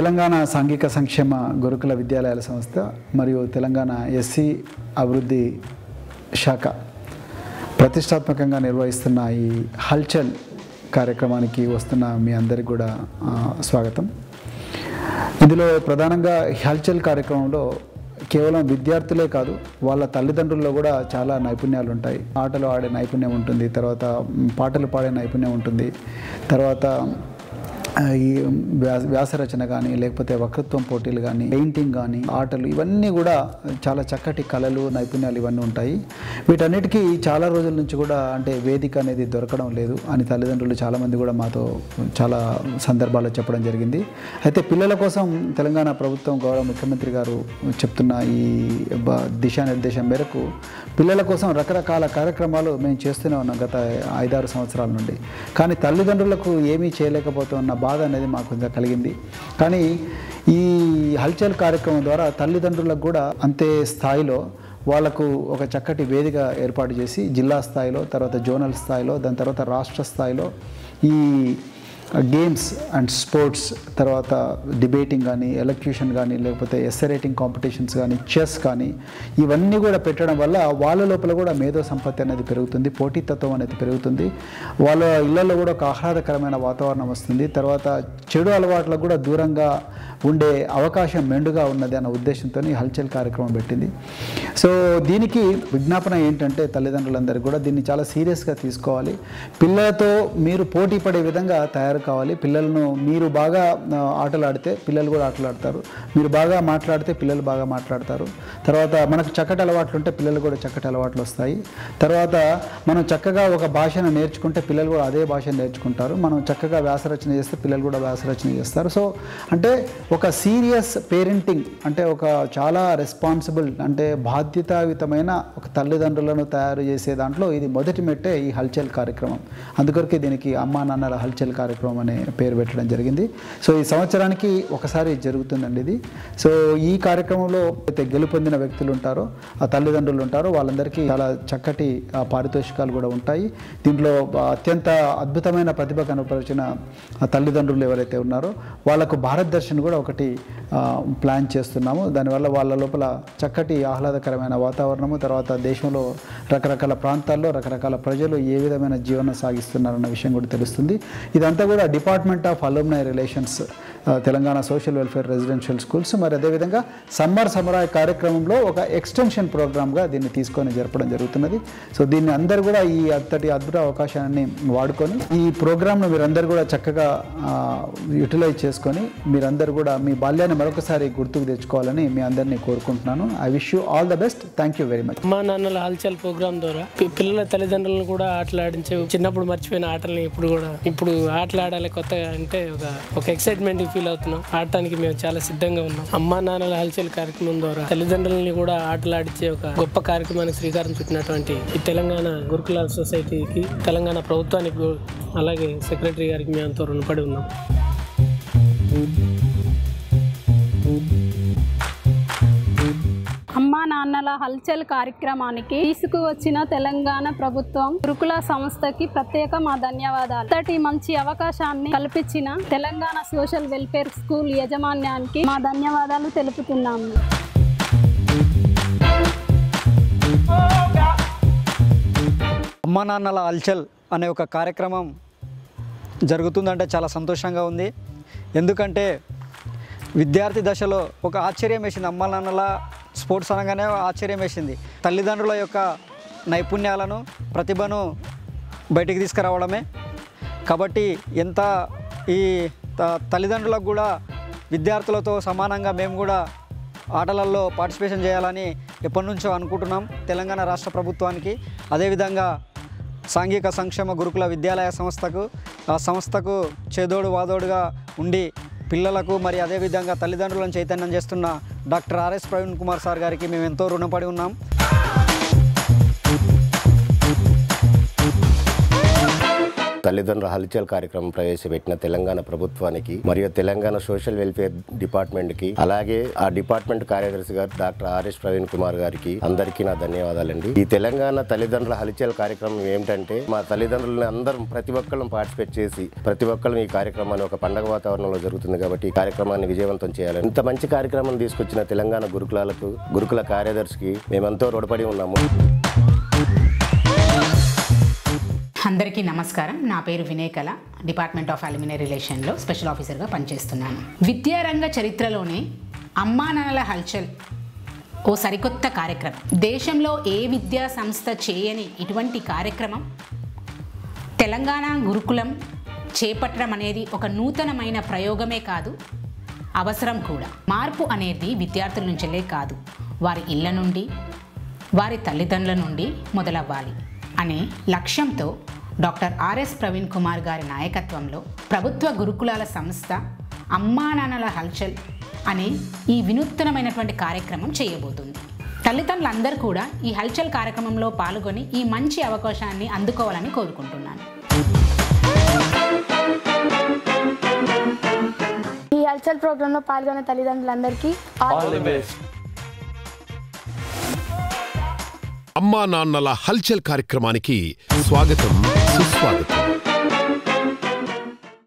తెలంగాణ సాంఘిక సంక్షేమ గురుకుల విద్యాలయాల సంస్థ మరియు తెలంగాణ ఎస్సీ అభివృద్ధి శాఖ ప్రతిష్టాత్మకంగా నిర్వహిస్తున్న ఈ హల్చల్ కార్యక్రమానికి వస్తున్న మీ అందరికి కూడా స్వాగతం. ఇందులో ప్రధానంగా హల్చల్ కార్యక్రమంలో కేవలం విద్యార్థులే కాదు వాళ్ళ తల్లిదండ్రుల్లో కూడా చాలా నైపుణ్యాలు ఉంటాయి. ఆటలు ఆడే నైపుణ్యం ఉంటుంది తర్వాత పాటలు పాడే నైపుణ్యం ఉంటుంది తర్వాత ఈ వ్యాస వ్యాసరచన కానీ లేకపోతే వక్రత్వం పోటీలు కానీ పెయింటింగ్ కానీ ఆటలు ఇవన్నీ కూడా చాలా చక్కటి కళలు నైపుణ్యాలు ఇవన్నీ ఉంటాయి. వీటన్నిటికీ చాలా రోజుల నుంచి కూడా అంటే వేదిక అనేది దొరకడం లేదు. అని తల్లిదండ్రులు చాలామంది కూడా మాతో చాలా సందర్భాల్లో చెప్పడం జరిగింది. అయితే పిల్లల కోసం తెలంగాణ ప్రభుత్వం గౌరవ ముఖ్యమంత్రి గారు చెప్తున్న ఈ బ- దిశానిర్దేశం మేరకు పిల్లల కోసం రకరకాల కార్యక్రమాలు మేము చేస్తూనే ఉన్నాం గత ఐదారు సంవత్సరాల నుండి. కానీ తల్లిదండ్రులకు ఏమీ చేయలేకపోతున్న బాధ అనేది మాకు కొంచెం కలిగింది. కానీ ఈ హల్చల్ కార్యక్రమం ద్వారా తల్లిదండ్రులకు కూడా అంతే స్థాయిలో వాళ్ళకు ఒక చక్కటి వేదిక ఏర్పాటు చేసి జిల్లా స్థాయిలో తర్వాత జోనల్ స్థాయిలో దాని తర్వాత రాష్ట్ర స్థాయిలో ఈ గేమ్స్ అండ్ స్పోర్ట్స్ తర్వాత డిబేటింగ్ కానీ ఎలక్యూషన్ కానీ లేకపోతే ఎస్ఏ రైటింగ్ కాంపిటీషన్స్ కానీ చెస్ కానీ ఇవన్నీ కూడా పెట్టడం వల్ల వాళ్ళ లోపల కూడా మేధో సంపత్తి అనేది పెరుగుతుంది పోటీతత్వం అనేది పెరుగుతుంది. వాళ్ళ ఇళ్ళలో కూడా ఒక ఆహ్లాదకరమైన వాతావరణం వస్తుంది. తర్వాత చెడు అలవాట్లకు కూడా దూరంగా ఉండే అవకాశం మెండుగా ఉన్నది అన్న ఉద్దేశంతో హల్చల్ కార్యక్రమం పెట్టింది. సో దీనికి విజ్ఞాపన ఏంటంటే తల్లిదండ్రులందరికీ కూడా దీన్ని చాలా సీరియస్గా తీసుకోవాలి. పిల్లలతో మీరు పోటీ పడే విధంగా తయారు కావాలి. పిల్లలను మీరు బాగా ఆటలు ఆడితే పిల్లలు కూడా ఆటలు ఆడతారు మీరు బాగా మాట్లాడితే పిల్లలు బాగా మాట్లాడతారు. తర్వాత మనకు చక్కటి అలవాట్లు ఉంటే పిల్లలు కూడా చక్కటి అలవాట్లు వస్తాయి. తర్వాత మనం చక్కగా ఒక భాషను నేర్చుకుంటే పిల్లలు కూడా అదే భాషను నేర్చుకుంటారు. మనం చక్కగా వ్యాసరచన చేస్తే పిల్లలు కూడా వ్యాసరచన చేస్తారు. సో అంటే ఒక సీరియస్ పేరెంటింగ్ అంటే ఒక చాలా రెస్పాన్సిబుల్ అంటే బాధ్యతాయుతమైన ఒక తల్లిదండ్రులను తయారు చేసే దాంట్లో ఇది మొదటి మెట్టే ఈ హల్చల్ కార్యక్రమం. అందుకొరకే దీనికి అమ్మా నాన్నల హల్చల్ కార్యక్రమం అనే పేరు పెట్టడం జరిగింది. సో ఈ సంవత్సరానికి ఒకసారి జరుగుతుందండి ఇది. సో ఈ కార్యక్రమంలో అయితే గెలుపొందిన వ్యక్తులు ఉంటారో ఆ తల్లిదండ్రులు ఉంటారో వాళ్ళందరికీ చాలా చక్కటి పారితోషికాలు కూడా ఉంటాయి. దీంట్లో అత్యంత అద్భుతమైన ప్రతిభ కనపరిచిన తల్లిదండ్రులు ఎవరైతే ఉన్నారో వాళ్ళకు భారత దర్శన్ కూడా ఒకటి ప్లాన్ చేస్తున్నాము. దానివల్ల వాళ్ళ లోపల చక్కటి ఆహ్లాదకరమైన వాతావరణము తర్వాత దేశంలో రకరకాల ప్రాంతాల్లో రకరకాల ప్రజలు ఏ విధమైన జీవనం సాగిస్తున్నారన్న విషయం కూడా తెలుస్తుంది. ఇదంతా కూడా department of alumni relations Telangana social welfare residential schools మరి అదేవిధంగా సమ్మర్ సమరాయ కార్యక్రమంలో ఒక ఎక్స్టెన్షన్ ప్రోగ్రామ్గా దీన్ని తీసుకొని జరపడం జరుగుతున్నది. సో దీన్ని అందరూ కూడా ఈ అంతటి అద్భుత అవకాశాన్ని వాడుకొని ఈ ప్రోగ్రామ్ను మీరందరూ కూడా చక్కగా యూటిలైజ్ చేసుకొని మీరందరూ కూడా మీ బాల్యాన్ని మరొకసారి గుర్తుకు తెచ్చుకోవాలని మీ అందరినీ కోరుకుంటున్నాను. I wish you all the best thank you very much మా నాన్నల హల్చల్ ప్రోగ్రామ్ ద్వారా పిల్లల తల్లిదండ్రులను కూడా ఆటలాడించే చిన్నప్పుడు మర్చిపోయిన ఆటల్ని ఇప్పుడు కూడా ఇప్పుడు ఆటలు ఆడాలి కొత్తగా అంటే ఒక ఒక ఎక్సైట్మెంట్ ఫీల్ అవుతున్నాం. ఆడటానికి మేము చాలా సిద్ధంగా ఉన్నాం. అమ్మా నాన్నల హల్చల్ కార్యక్రమం ద్వారా తల్లిదండ్రులని కూడా ఆటలాడిచే ఒక గొప్ప కార్యక్రమానికి శ్రీకారం చుట్టినటువంటి ఈ తెలంగాణ గురుకులాల సొసైటీకి తెలంగాణ ప్రభుత్వానికి అలాగే సెక్రటరీ గారికి మేము ఎంతో రుణపడి ఉన్నాం. అమ్మా హల్చల్ కార్యక్రమానికి తీసుకువచ్చిన తెలంగాణ ప్రభుత్వం గురుకుల సంస్థకి ప్రత్యేక మా ధన్యవాదాలు. అంతటి మంచి అవకాశాన్ని కల్పించిన తెలంగాణ సోషల్ వెల్ఫేర్ స్కూల్ యాజమాన్యానికి మా ధన్యవాదాలు తెలుపుతున్నాము. అమ్మ నాన్నల అల్చల్ అనే ఒక కార్యక్రమం జరుగుతుందంటే చాలా సంతోషంగా ఉంది. ఎందుకంటే విద్యార్థి దశలో ఒక ఆశ్చర్యం వేసింది. అమ్మా నాన్నల స్పోర్ట్స్ అనగానే ఆశ్చర్యం వేసింది. తల్లిదండ్రుల యొక్క నైపుణ్యాలను ప్రతిభను బయటికి తీసుకురావడమే. కాబట్టి ఎంత ఈ త- తల్లిదండ్రులకు కూడా విద్యార్థులతో సమానంగా మేము కూడా ఆటలలో పార్టిసిపేషన్ చేయాలని ఎప్పటి నుంచో అనుకుంటున్నాం తెలంగాణ రాష్ట్ర ప్రభుత్వానికి. అదేవిధంగా సాంఘిక సంక్షేమ గురుకుల విద్యాలయ సంస్థకు ఆ సంస్థకు చేదోడు వాదోడుగా ఉండి పిల్లలకు మరి అదేవిధంగా తల్లిదండ్రులను చైతన్యం చేస్తున్న doctor RS Praveen Kumar sir గారికి మేము ఎంతో రుణపడి ఉన్నాం. తల్లిదండ్రుల హల్చల్ కార్యక్రమం ప్రవేశపెట్టిన తెలంగాణ ప్రభుత్వానికి మరియు తెలంగాణ సోషల్ వెల్ఫేర్ డిపార్ట్మెంట్కి అలాగే ఆ డిపార్ట్మెంట్ కార్యదర్శి గారు డాక్టర్ ఆర్ఎస్ ప్రవీణ్ కుమార్ గారికి అందరికీ నా ధన్యవాదాలండి. ఈ తెలంగాణ తల్లిదండ్రుల హల్చల్ కార్యక్రమం ఏమిటంటే మా తల్లిదండ్రులని అందరం ప్రతి ఒక్కళ్ళం పార్టిసిపేట్ చేసి ప్రతి ఒక్కళ్ళం ఈ కార్యక్రమాన్ని ఒక పండగ వాతావరణంలో జరుగుతుంది కాబట్టి ఈ కార్యక్రమాన్ని విజయవంతం చేయాలి ఇంత మంచి కార్యక్రమం తీసుకొచ్చిన తెలంగాణ గురుకులాలకు గురుకుల కార్యదర్శికి మేమెంతో రుణపడి ఉన్నాము. అందరికీ నమస్కారం. నా పేరు వినేకల డిపార్ట్మెంట్ ఆఫ్ అల్యూమినియ రిలేషన్లో స్పెషల్ ఆఫీసర్గా పనిచేస్తున్నాను. విద్యారంగ చరిత్రలోనే అమ్మా నాన్నల హల్చల్ ఓ సరికొత్త కార్యక్రమం. దేశంలో ఏ విద్యా సంస్థ చేయని ఇటువంటి కార్యక్రమం? తెలంగాణ గురుకులం చేపట్టడం అనేది ఒక నూతనమైన ప్రయోగమే కాదు అవసరం కూడా. మార్పు అనేది విద్యార్థుల నుంచే కాదు. వారి ఇళ్ళ నుండి వారి తల్లిదండ్రుల నుండి మొదలవ్వాలి అనే లక్ష్యంతో డాక్టర్ ఆర్ఎస్ ప్రవీణ్ కుమార్ గారి నాయకత్వంలో ప్రభుత్వ గురుకులాల సంస్థ అమ్మా నాన్నల హల్చల్ అనే ఈ వినూత్నమైనటువంటి కార్యక్రమం చేయబోతుంది. తల్లిదండ్రులందరూ కూడా ఈ హల్చల్ కార్యక్రమంలో పాల్గొని ఈ మంచి అవకాశాన్ని అందుకోవాలని కోరుకుంటున్నాను. ఈ హల్చల్ ప్రోగ్రాంలో పాల్గొనే తల్లిదండ్రులందరికీ అమ్మా నాన్నల హల్చల్ కార్యక్రమానికి స్వాగతం సుస్వాగతం.